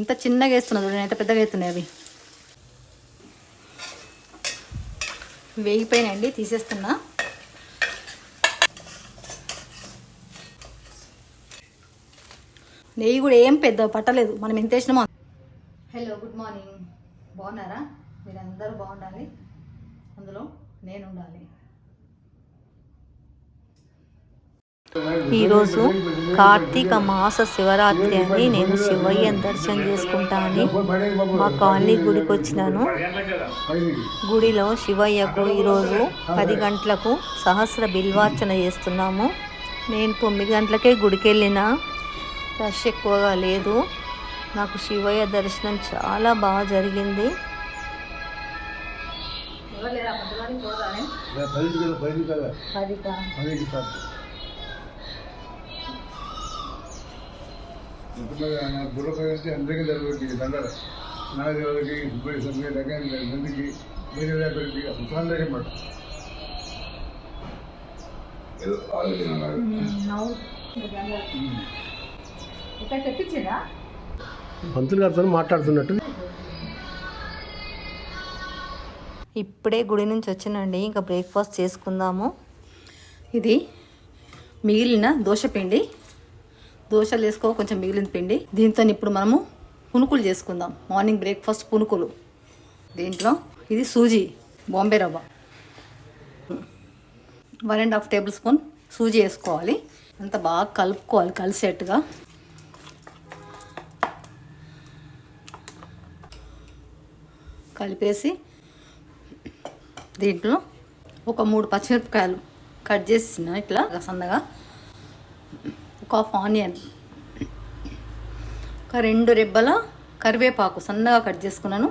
ఇంత చిన్నగా వేస్తున్నా చూడండి ఎంత పెద్దగా వేస్తున్నాయి అవి. వేగిపోయినాయండి తీసేస్తున్నా. నెయ్యి కూడా ఏం పెద్ద పట్టలేదు మనం ఎంత వేసినామో హలో గుడ్ మార్నింగ్ బాగున్నారా? మీరందరూ బాగుండాలి? అందులో నేను ఉండాలి. ఈరోజు కార్తీక మాస శివరాత్రి అని నేను శివయ్యని దర్శనం చేసుకుంటా అని మా కాలనీ గుడికి వచ్చినాను. గుడిలో శివయ్యకు ఈరోజు పది గంటలకు సహస్ర బిల్వార్చన చేస్తున్నాము. నేను తొమ్మిది గంటలకే గుడికి వెళ్ళిన రష్ ఎక్కువగా లేదు. నాకు శివయ్య దర్శనం చాలా బాగా జరిగింది. ఎవరు అందరికీ జరుగుతుంది దండల నాగదేవుడికి సుబ్బయ్య సభ్యుల దగ్గర నందికి వేరే వ్యాపారికి మాట ఏదో పంతులు గారితో మాట్లాడుతున్నట్టు. ఇప్పుడే గుడి నుంచి వచ్చినండి ఇంకా బ్రేక్ఫాస్ట్ చేసుకుందాము. ఇది మిగిలిన దోశ పిండి. దోశలు వేసుకో కొంచెం మిగిలిన పిండి. దీంతో ఇప్పుడు మనము పునుకులు చేసుకుందాం. మార్నింగ్ బ్రేక్ఫాస్ట్ పునుకులు. దీంట్లో ఇది సూజీ బాంబే రవ్వ. One and half tablespoon sooji వేసుకోవాలి. అంత బాగా కలుపుకోవాలి కలిసేట్టుగా. కలిపేసి దీంట్లో ఒక మూడు పచ్చిమిరపకాయలు కట్ చేసిన ఇట్లా సన్నగా ఒక హాఫ్ ఆనియన్ ఒక రెండు రెబ్బల కరివేపాకు సన్నగా కట్ చేసుకున్నాను.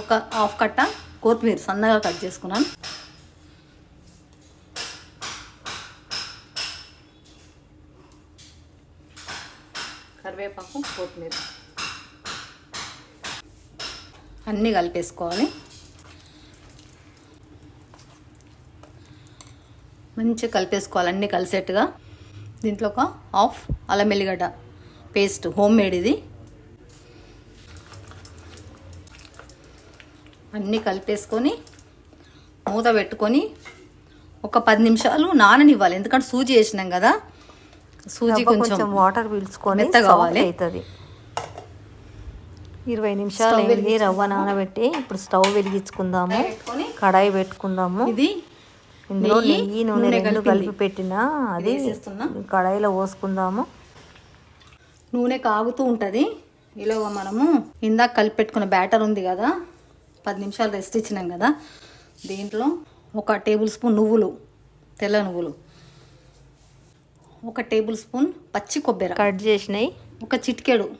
ఒక హాఫ్ కట్ట కొత్తిమీర సన్నగా కట్ చేసుకున్నాను. కరివేపాకు కొత్తిమీర అన్నీ కలిపేసుకోవాలి. మంచిగా కలిపేసుకోవాలి అన్నీ కలిసేట్టుగా. దీంట్లో ఒక హాఫ్ అల్లం ఎల్లిగడ్డ పేస్ట్ హోమ్ మేడ్ ఇది. అన్నీ కలిపేసుకొని మూత పెట్టుకొని ఒక పది నిమిషాలు నాననివ్వాలి. ఎందుకంటే సూజీ వేసినాం కదా. సూజీ కొంచెం వాటర్ పీల్చుకొని కావాలి. అవుతుంది. ఇరవై నిమిషాలు రవ్వ నానబెట్టి. ఇప్పుడు స్టవ్ వెలిగించుకుందాము. కడాయి పెట్టుకుందాము. ఇది ఇందులో నెయ్యి, నూనె రెండు. కలిపి పెట్టిన అది. కడాయిలో పోసుకుందాము. నూనె కాగుతూ ఉంటుంది. ఇలా మనము ఇందాక కలిపి పెట్టుకున్న బ్యాటర్ ఉంది కదా పది నిమిషాలు రెస్ట్ ఇచ్చినాం కదా దీంట్లో ఒక టేబుల్ స్పూన్ నువ్వులు తెల్ల నువ్వులు ఒక టేబుల్ స్పూన్ పచ్చి కొబ్బరి. కట్ చేసినాయి. ఒక చిటికెడు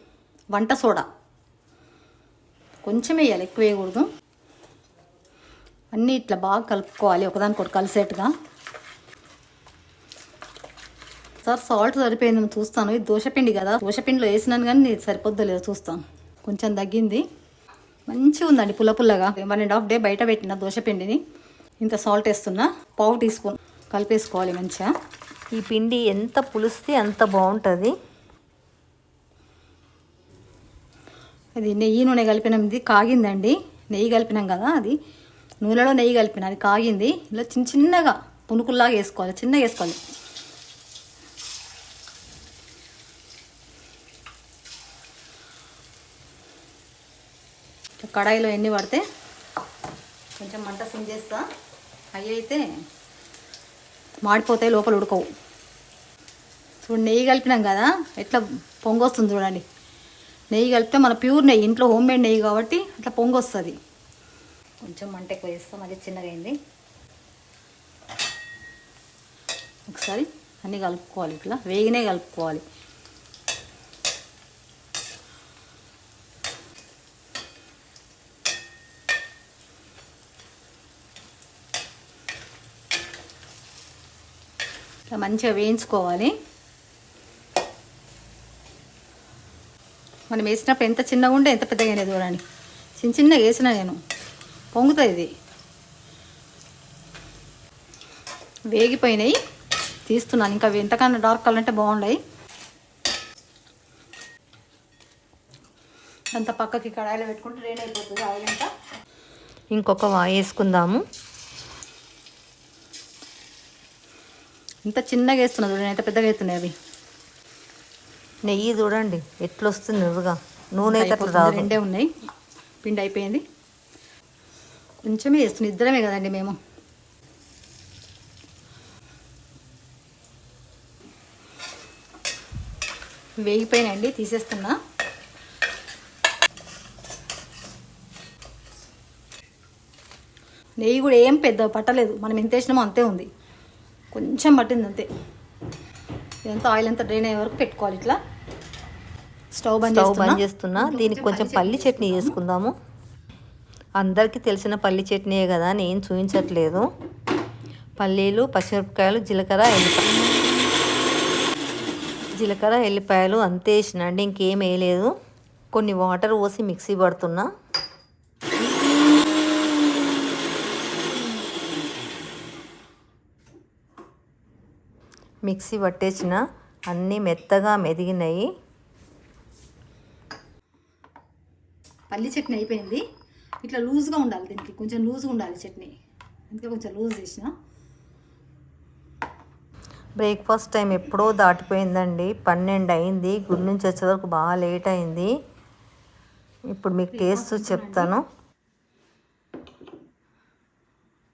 వంట సోడా. కొంచెం వేయాలి ఎక్కువ వేయకూడదు. అన్నీ ఇట్లా బాగా కలుపుకోవాలి. ఒకదానికొకటి కలిసేట్టుగా. సార్ సాల్ట్ సరిపోయిందని చూస్తాను. ఇది దోశపిండి కదా. దోశపిండిలో వేసినాను కానీ సరిపోద్దో లేదో చూస్తాను. కొంచెం తగ్గింది. మంచిగా ఉందండి పుల్ల పుల్లగా. వన్ అండ్ హాఫ్ డే బయట పెట్టిన దోశపిండిని. ఇంత సాల్ట్ వేస్తున్నా. పావు టీ స్పూన్ కలిపేసుకోవాలి మంచిగా. ఈ పిండి ఎంత పులిస్తే అంత బాగుంటుంది. అది నెయ్యి నూనె కలిపినాం. ఇది కాగిందండి. నెయ్యి కలిపినాం కదా అది. నూనెలో నెయ్యి కలిపిన అది కాగింది. ఇలా చిన్న చిన్నగా పునుకుల్లాగా వేసుకోవాలి చిన్నగా వేసుకోవాలి. కడాయిలో ఎన్ని పడితే కొంచెం మంట సిమ్ చేస్తా. అవి అయితే మాడిపోతాయి లోపల ఉడకవు. చూడు నెయ్యి కలిపినాం కదా ఎట్లా పొంగొస్తుంది చూడండి. నెయ్యి కలిపితే మన ప్యూర్ నెయ్యి ఇంట్లో హోమ్ మేడ్ నెయ్యి కాబట్టి అట్లా పొంగొస్తుంది. కొంచెం మంట ఎక్కువ చేస్తాం అది చిన్నగా అయింది. ఒకసారి అన్నీ కలుపుకోవాలి ఇట్లా వేగినే కలుపుకోవాలి. ఇట్లా మంచిగా వేయించుకోవాలి. మనం వేసినప్పుడు ఎంత చిన్నగా ఉంటే ఎంత పెద్దగా అయినా చూడండి. చిన్న చిన్నగా వేసిన నేను. పొంగుతుంది ఇది. వేగిపోయినాయి. తీస్తున్నాను. ఇంకా ఎంతకన్నా డార్క్ కలర్ అంటే బాగుండాయి. అంత పక్కకి కడాయిలో పెట్టుకుంటే రెడీ అయిపోతుంది ఆయిల్ అంతా. ఇంకొక వాయి వేసుకుందాము. ఇంత చిన్నగా వేస్తున్నా చూడండి ఎంత పెద్దగా అవుతున్నాయి అవి. నెయ్యి చూడండి ఎట్లా వస్తుంది నువ్వుగా. నూనె అయితే రెండే ఉన్నాయి. పిండి అయిపోయింది. కొంచెమే వేస్తుంది ఇద్దరమే కదండి మేము. వేగిపోయినాయండి తీసేస్తున్నా. నెయ్యి కూడా ఏం పెద్ద పట్టలేదు. మనం ఎంత వేసినామో అంతే ఉంది. కొంచెం పట్టింది అంతే. ఇదంతా ఆయిల్ అంతా డ్రైన్ అయ్యే వరకు పెట్టుకోవాలి ఇట్లా. స్టవ్ బంద్ స్టవ్ బంద్ చేస్తున్నా. దీనికి కొంచెం పల్లి చట్నీ చేసుకుందాము. అందరికీ తెలిసిన పల్లి చట్నీయే కదా నేను చూపించట్లేదు పల్లీలు పచ్చిమిరపకాయలు జీలకర్ర ఎల్లిపాయలు. జీలకర్ర ఎల్లిపాయలు అంతే వేసిన అండి ఇంకేం వేయలేదు. కొన్ని వాటర్ పోసి మిక్సీ పడుతున్నా. మిక్సీ పట్టేసిన అన్నీ మెత్తగా మెదిగినాయి. పల్లి చట్నీ అయిపోయింది. ఇట్లా లూజ్గా ఉండాలి దీనికి. కొంచెం లూజ్గా ఉండాలి చట్నీ. అందుకే కొంచెం లూజ్ చేసిన. బ్రేక్ఫాస్ట్ టైం ఎప్పుడో దాటిపోయిందండి. పన్నెండు అయింది. గుడి నుంచి వచ్చే వరకు బాగా లేట్ అయింది. ఇప్పుడు మీకు టేస్ట్ చెప్తాను.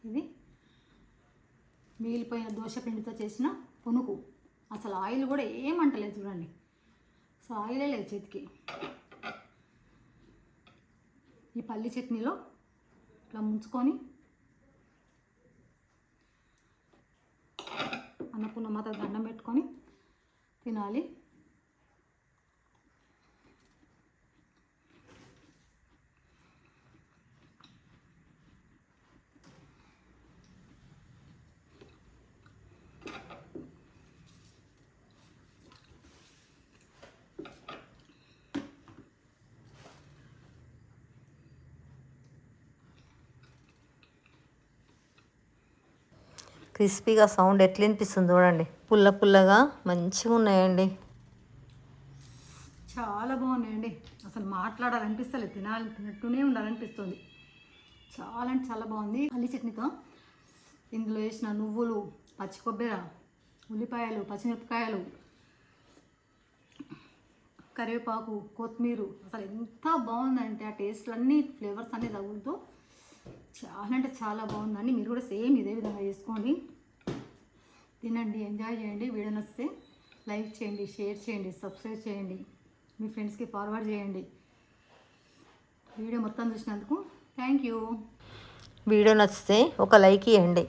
ఇది మిగిలిపోయిన దోశ పిండితో చేసిన పునుగు అసలు ఆయిల్ కూడా ఏమంటలేదు చూడండి. అసలు ఆయిలే లేదు చేతికి. ఈ పల్లి చట్నీలో ఇట్లా ముంచుకొని అన్నపూర్ణ మాత దండం పెట్టుకొని తినాలి. క్రిస్పీగా సౌండ్ ఎట్లా వినిపిస్తుంది చూడండి. పుల్ల పుల్లగా మంచిగా ఉన్నాయండి. చాలా బాగున్నాయండి. అసలు మాట్లాడాలనిపిస్తలేదు తినాలి తినట్టునే ఉండాలనిపిస్తుంది. చాలా అంటే చాలా బాగుంది. అల్లి చట్నీతో ఇందులో వేసిన నువ్వులు పచ్చి కొబ్బరి ఉల్లిపాయలు పచ్చిమిరపకాయలు కరివేపాకు కొత్తిమీర. అసలు ఎంత బాగుందంటే ఆ టేస్ట్లు అన్నీ ఫ్లేవర్స్ అన్నీ తగులుతూ చాలా అంటే చాలా బాగుందండి. మీరు కూడా సేమ్ ఇదే విధంగా చేసుకోండి తినండి ఎంజాయ్ చేయండి వీడియో నచ్చితే లైక్ చేయండి షేర్ చేయండి సబ్స్క్రైబ్ చేయండి మీ ఫ్రెండ్స్కి ఫార్వర్డ్ చేయండి. వీడియో మొత్తం చూసినందుకు థ్యాంక్ యూ. వీడియో నచ్చితే ఒక లైక్ ఇవ్వండి.